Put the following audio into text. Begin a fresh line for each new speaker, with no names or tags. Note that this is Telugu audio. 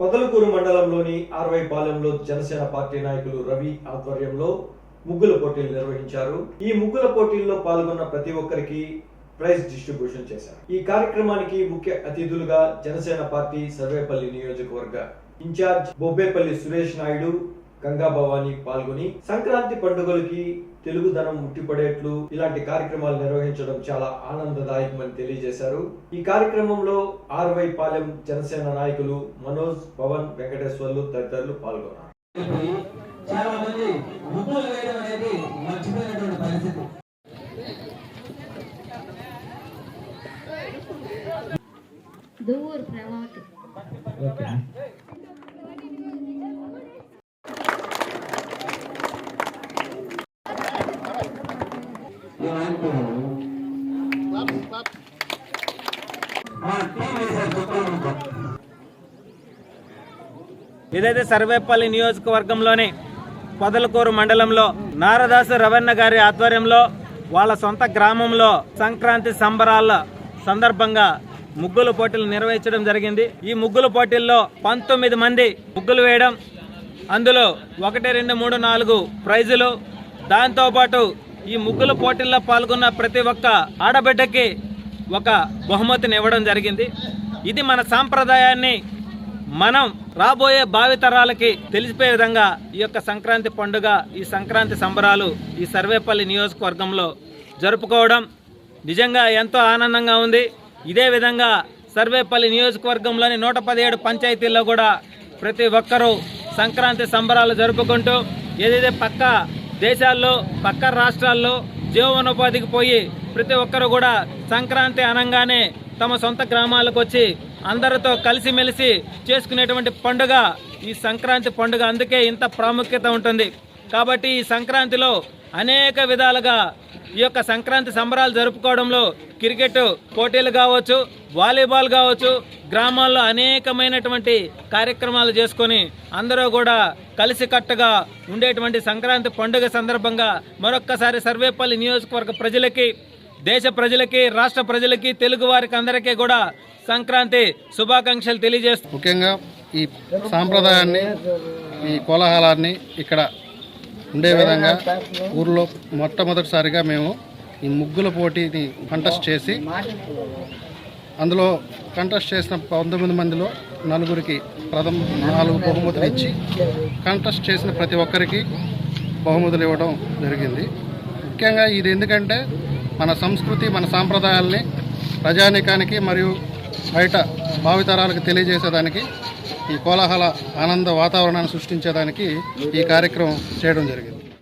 పొదలకూరు మండలంలోని ఆర్వై పాలెంలో జనసేన పార్టీ నాయకులు రవి ఆధ్వర్యంలో ముగ్గుల పోటీలు నిర్వహించారు. ఈ ముగ్గుల పోటీల్లో పాల్గొన్న ప్రతి ఒక్కరికి ప్రైజ్ డిస్ట్రిబ్యూషన్ చేశారు. ఈ కార్యక్రమానికి ముఖ్య అతిథులుగా జనసేన పార్టీ సర్వేపల్లి నియోజకవర్గ ఇన్ఛార్జ్ బొబ్బేపల్లి సురేష్ నాయుడు గంగా భవాని పాల్గొని సంక్రాంతి పండుగలకి తెలుగుదనం ముట్టిపడేట్లు ఇలాంటి కార్యక్రమాలు నిర్వహించడం చాలా ఆనందదాయకమని తెలియజేశారు. ఈ కార్యక్రమంలో ఆర్వై పాలెం జనసేన నాయకులు మనోజ్ పవన్ వెంకటేశ్వర్లు తదితరులు పాల్గొన్నారు.
చాలా మంది ముగ్గులు వేయడం అనేది మర్చిపోయినటువంటి పరిస్థితి.
ప్రభావతి
ఇదైతే సర్వేపల్లి నియోజకవర్గంలోని పొదలకూరు మండలంలో నారదాసు రవణ గారి ఆధ్వర్యంలో వాళ్ళ సొంత గ్రామంలో సంక్రాంతి సంబరాల సందర్భంగా ముగ్గుల పోటీలు నిర్వహించడం జరిగింది. ఈ ముగ్గుల పోటీల్లో పంతొమ్మిది మంది ముగ్గులు వేయడం అందులో ఒకటి రెండు మూడు నాలుగు ప్రైజులు. దాంతోపాటు ఈ ముగ్గుల పోటీల్లో పాల్గొన్న ప్రతి ఒక్క ఆడబిడ్డకి ఒక బహుమతిని ఇవ్వడం జరిగింది. ఇది మన సాంప్రదాయాన్ని మనం రాబోయే భావితరాలకి తెలిసిపోయే విధంగా ఈ యొక్క సంక్రాంతి పండుగ ఈ సంక్రాంతి సంబరాలు ఈ సర్వేపల్లి నియోజకవర్గంలో జరుపుకోవడం నిజంగా ఎంతో ఆనందంగా ఉంది. ఇదే విధంగా సర్వేపల్లి నియోజకవర్గంలోని నూట పదిహేడు పంచాయతీల్లో కూడా ప్రతి ఒక్కరూ సంక్రాంతి సంబరాలు జరుపుకుంటూ ఏదైతే పక్క దేశాల్లో పక్క రాష్ట్రాల్లో జీవనోపాధికి పోయి ప్రతి ఒక్కరు కూడా సంక్రాంతి అనగానే తమ సొంత గ్రామాలకు వచ్చి అందరితో కలిసిమెలిసి చేసుకునేటువంటి పండుగ ఈ సంక్రాంతి పండుగ. అందుకే ఇంత ప్రాముఖ్యత ఉంటుంది. కాబట్టి ఈ సంక్రాంతిలో అనేక విధాలుగా ఈ యొక్క సంక్రాంతి సంబరాలు జరుపుకోవడంలో క్రికెట్ పోటీలు కావచ్చు వాలీబాల్ కావచ్చు గ్రామాల్లో అనేకమైనటువంటి కార్యక్రమాలు చేసుకొని అందరూ కూడా కలిసికట్టుగా ఉండేటువంటి సంక్రాంతి పండుగ సందర్భంగా మరొక్కసారి సర్వేపల్లి నియోజకవర్గ ప్రజలకి దేశ ప్రజలకి రాష్ట్ర ప్రజలకి తెలుగు వారికి అందరికీ కూడా సంక్రాంతి శుభాకాంక్షలు తెలియజేస్తూ
ముఖ్యంగా ఈ సాంప్రదాయాన్ని ఈ కోలాహలాన్ని ఇక్కడ ఉండే విధంగా ఊర్లో మొట్టమొదటిసారిగా మేము ఈ ముగ్గుల పోటీని కంటెస్ట్ చేసి అందులో కంటెస్ట్ చేసిన పంతొమ్మిది మందిలో నలుగురికి ప్రథమ నాలుగు బహుమతులు ఇచ్చి కంటెస్ట్ చేసిన ప్రతి ఒక్కరికి బహుమతులు ఇవ్వడం జరిగింది. ముఖ్యంగా ఇది ఎందుకంటే మన సంస్కృతి మన సాంప్రదాయాల్ని ప్రజానీకానికి మరియు బయట భావితరాలకు తెలియజేసేదానికి ఈ కోలాహల ఆనంద వాతావరణాన్ని సృష్టించేదానికి ఈ కార్యక్రమం చేయడం జరిగింది.